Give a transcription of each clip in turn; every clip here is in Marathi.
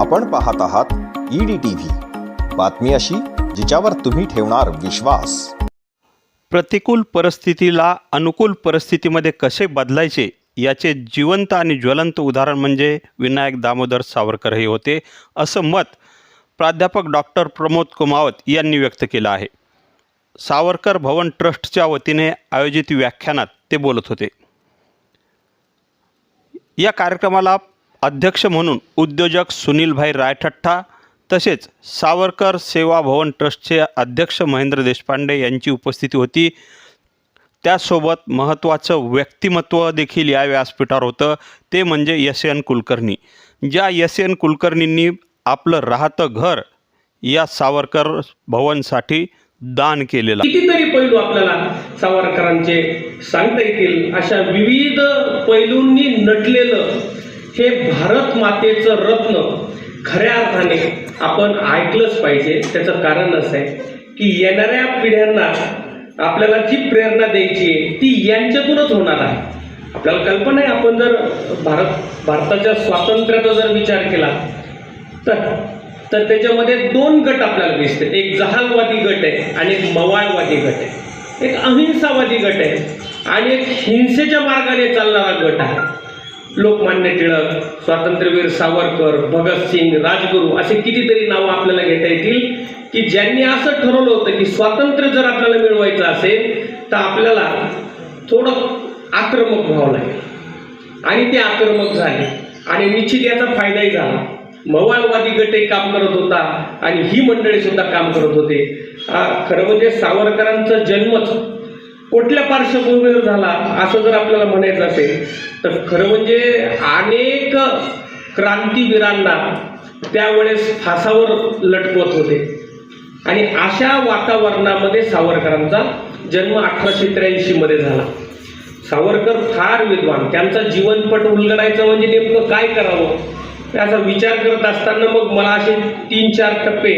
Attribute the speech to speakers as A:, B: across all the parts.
A: आपण पाहत आहात ईडी टीव्ही बातमी अशी जिच्यावर तुम्ही ठेवणार विश्वास.
B: प्रतिकूल परिस्थितीला अनुकूल परिस्थितीमध्ये कसे बदलायचे याचे जिवंत आणि ज्वलंत उदाहरण म्हणजे विनायक दामोदर सावरकर हे होते असं मत प्राध्यापक डॉक्टर प्रमोद कुमावत यांनी व्यक्त केलं आहे. सावरकर भवन ट्रस्टच्या वतीने आयोजित व्याख्यानात ते बोलत होते. या कार्यक्रमाला अध्यक्ष म्हणून उद्योजक सुनीलभाई रायठठ्ठा तसेच सावरकर सेवा भवन ट्रस्टचे अध्यक्ष महेंद्र देशपांडे यांची उपस्थिती होती. त्यासोबत महत्त्वाचं व्यक्तिमत्व देखील या व्यासपीठावर होतं. ते म्हणजे यस एन. कुलकर्णी. ज्या यस एन. कुलकर्णींनी आपलं राहतं घर या सावरकर भवनसाठी दान केलेलं.
C: कितीतरी पैलू आपल्याला सावरकरांचे सांगता येतील. अशा विविध पैलूंनी नटलेलं हे भारत मातेचं रत्न खऱ्या अर्थाने आपण ऐकलंच पाहिजे. त्याचं कारण असं आहे की येणाऱ्या पिढ्यांना आपल्याला जी प्रेरणा द्यायची आहे ती यांच्यातूनच होणार आहे. आपल्याला कल्पना आहे आपण जर भारत भारताच्या स्वातंत्र्याचा जर विचार केला तर तर त्याच्यामध्ये दोन गट आपल्याला दिसते. एक जहालवादी गट आहे आणि एक मवाळवादी गट आहे. एक अहिंसावादी गट आहे आणि एक हिंसेच्या मार्गाने चालणारा गट आहे. लोकमान्य टिळक स्वातंत्र्यवीर सावरकर भगतसिंग राजगुरू असे कितीतरी नावं आपल्याला घेता येतील की ज्यांनी असं ठरवलं होतं की स्वातंत्र्य जर आपल्याला मिळवायचं असेल तर आपल्याला थोडं आक्रमक व्हावं लागेल. आणि ते आक्रमक झाले. आणि निश्चित याचा फायदाही झाला. मवाळवादी गटही काम करत होता आणि ही मंडळी सुद्धा काम करत होते. खरं म्हणजे सावरकरांचा जन्मच कुठल्या पार्श्वभूमीवर झाला असं जर आपल्याला म्हणायचं असेल तर खरं म्हणजे अनेक क्रांतीवीरांना त्यावेळेस फासावर लटकवत होते. आणि अशा वातावरणामध्ये सावरकरांचा जन्म अठराशे त्र्याऐंशी मध्ये झाला. सावरकर फार विद्वान. त्यांचा जीवनपट उलगडायचं म्हणजे नेमकं काय करावं? त्याचा विचार करत असताना मग मला असे तीन चार टप्पे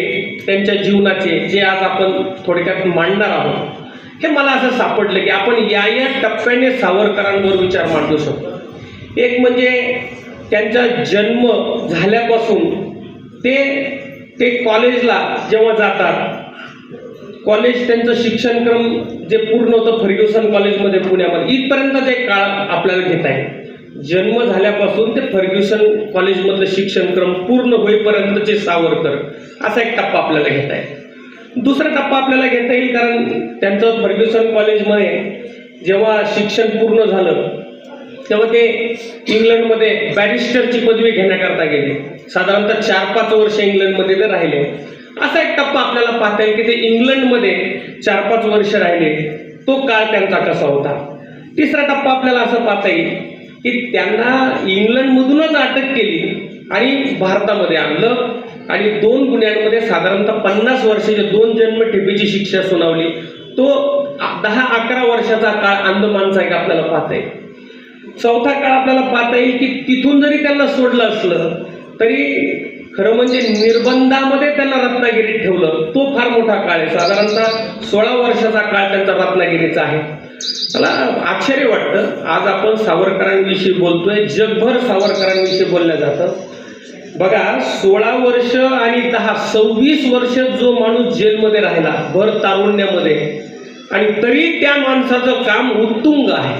C: त्यांच्या जीवनाचे जे आज आपण थोडक्यात मांडणार आहोत हे मला असं सापडलं की आपण या या टप्प्याने सावरकरांवर विचार मांडू शकतो. एक म्हणजे त्यांचा जन्म झाल्यापासून ते ते कॉलेजला जेव्हा जातात कॉलेज त्यांचं शिक्षणक्रम जे पूर्ण होतं फर्ग्युसन कॉलेजमध्ये पुण्यामध्ये इथपर्यंतचा एक काळ आपल्याला घेता आहे जन्म झाल्यापासून ते फर्ग्युसन कॉलेजमधलं शिक्षणक्रम पूर्ण होईपर्यंतचे सावरकर असा एक टप्पा आपल्याला घेता येईल. दुसरा टप्पा आपल्याला घेता येईल कारण त्यांचं फर्ग्युसन कॉलेजमध्ये जेव्हा शिक्षण पूर्ण झालं तेव्हा ते इंग्लंडमध्ये बॅरिस्टरची पदवी घेण्याकरता गेले. साधारणतः चार पाच वर्ष इंग्लंडमध्ये ते राहिले. असा एक टप्पा आपल्याला पाहता येईल की ते इंग्लंडमध्ये चार पाच वर्ष राहिले. तो काळ त्यांचा कसा होता? तिसरा टप्पा आपल्याला असं पाहता येईल की त्यांना इंग्लंडमधूनच अटक केली आणि भारतामध्ये आणलं. आणि दोन गुन्ह्यांमध्ये साधारणतः पन्नास वर्षाचे दोन जन्म ठेपेची शिक्षा सुनावली. तो दहा अकरा वर्षाचा काळ अंदमानचा एक आपल्याला पाहता येईल. चौथा काळ आपल्याला पाहता येईल की तिथून जरी त्यांना सोडलं असलं तरी खरं म्हणजे निर्बंधामध्ये त्यांना रत्नागिरीत ठेवलं. तो फार मोठा काळ आहे. साधारणतः सोळा वर्षाचा काळ त्यांचा रत्नागिरीचा आहे. मला आश्चर्य वाटतं. आज आपण सावरकरांविषयी बोलतोय. जगभर सावरकरांविषयी बोललं जातं. बघा सोळा वर्ष आणि दहा सव्वीस वर्ष जो माणूस जेलमध्ये राहिला भर तारुण्यामध्ये आणि तरी त्या माणसाचं काम उत्तुंग आहे.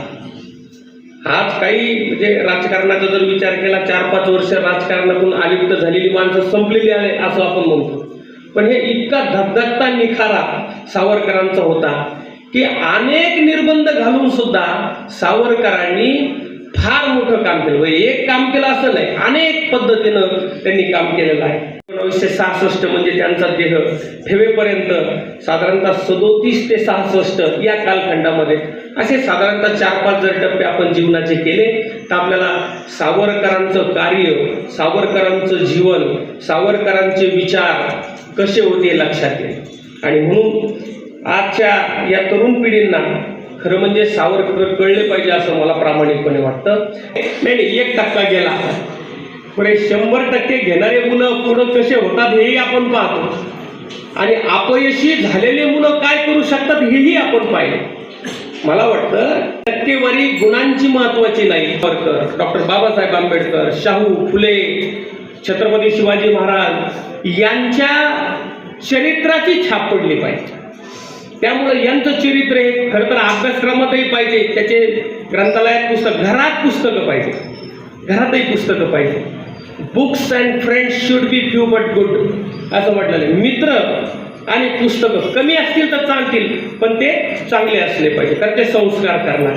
C: आज काही म्हणजे राजकारणाचा जर विचार केला चार पाच वर्ष राजकारणातून आलिप्त झालेली माणसं संपलेली आहे असं आपण म्हणतो. पण हे इतका धगधगता निखारा सावरकरांचा होता की अनेक निर्बंध घालून सुद्धा सावरकरांनी फार मोठं काम केलं. म्हणजे एक काम केलं असं नाही अनेक पद्धतीनं त्यांनी काम केलेलं आहे. एकोणीसशे सहासष्ट म्हणजे त्यांचा देह ठेवेपर्यंत साधारणतः सदोतीस ते सहासष्ट या कालखंडामध्ये असे साधारणतः चार पाच जर टप्पे आपण जीवनाचे केले तर आपल्याला सावरकरांचं कार्य सावरकरांचं जीवन सावरकरांचे विचार कसे होते लक्षात येईल. आणि म्हणून आजच्या या तरुण पिढींना खरं म्हणजे सावरकर कळले पाहिजे असं मला प्रामाणिकपणे वाटतं. नाही नाही एक टक्का गेला. पुढे शंभर टक्के घेणारे मुलं पुढं कसे होतात हेही आपण पाहतो. आणि अपयशी झालेले मुलं काय करू शकतात हेही आपण पाहिलं. मला वाटतं टक्केवारी गुणांची महत्वाची नाही. सावरकर डॉक्टर बाबासाहेब आंबेडकर शाहू फुले छत्रपती शिवाजी महाराज यांच्या चरित्राची छाप पडली पाहिजे. त्यामुळे यांचं चरित्र हे खरं तर अभ्यासक्रमातही पाहिजे त्याचे ग्रंथालयात पुस्तक घरात पुस्तकं पाहिजे घरातही पुस्तकं पाहिजे. Books and friends should be few but good असं म्हटलेलं मित्र आणि पुस्तकं कमी असतील तर चालतील पण ते चांगले असले पाहिजे कारण ते संस्कार करणार.